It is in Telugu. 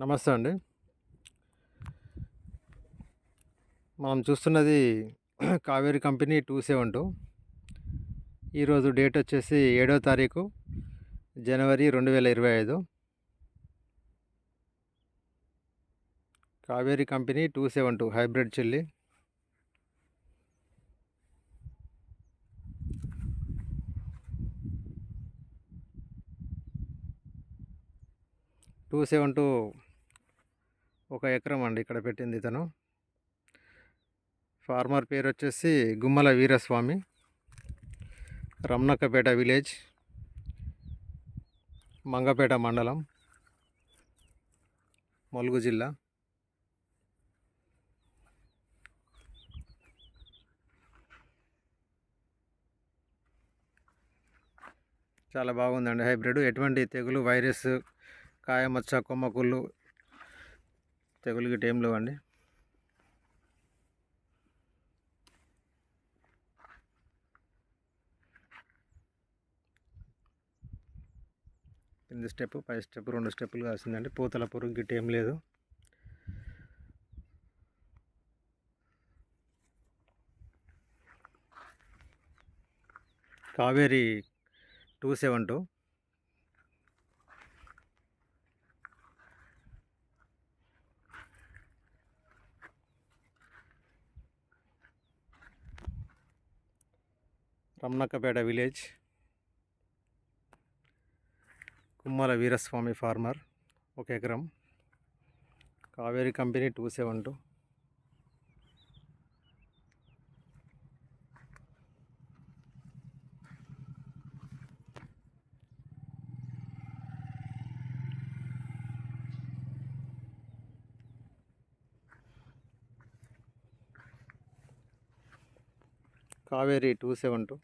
నమస్తే అండి. మనం చూస్తున్నది Kaveri company two seven two. ఈరోజు డేట్ వచ్చేసి ఏడో తారీఖు జనవరి రెండు వేల ఇరవై ఐదు. Kaveri company two seven two hybrid chilli. Two seven two ఒక ఎకరం అండి ఇక్కడ పెట్టింది ఇతను. ఫార్మర్ పేరు వచ్చేసి గుమ్మల వీరస్వామి. రమణక్కపేట విలేజ్. మంగపేట మండలం. ములుగు జిల్లా. చాలా బాగుందండి హైబ్రిడ్. ఎటువంటి తెగులు వైరస్ కాయమచ్చ కొమ్మకుళ్ళు తెగులుకి ఏం లేవండి. కింది స్టెప్ పై స్టెప్ రెండు స్టెప్పులు కాసిందండి. పూతల పురుగు గిట్ట లేదు. Kaveri two seven two. Ramanakkapeta village. Kummala Veeraswamy farmer ఒక ఎకరం. Kaveri company two seven two. Kaveri two seven two.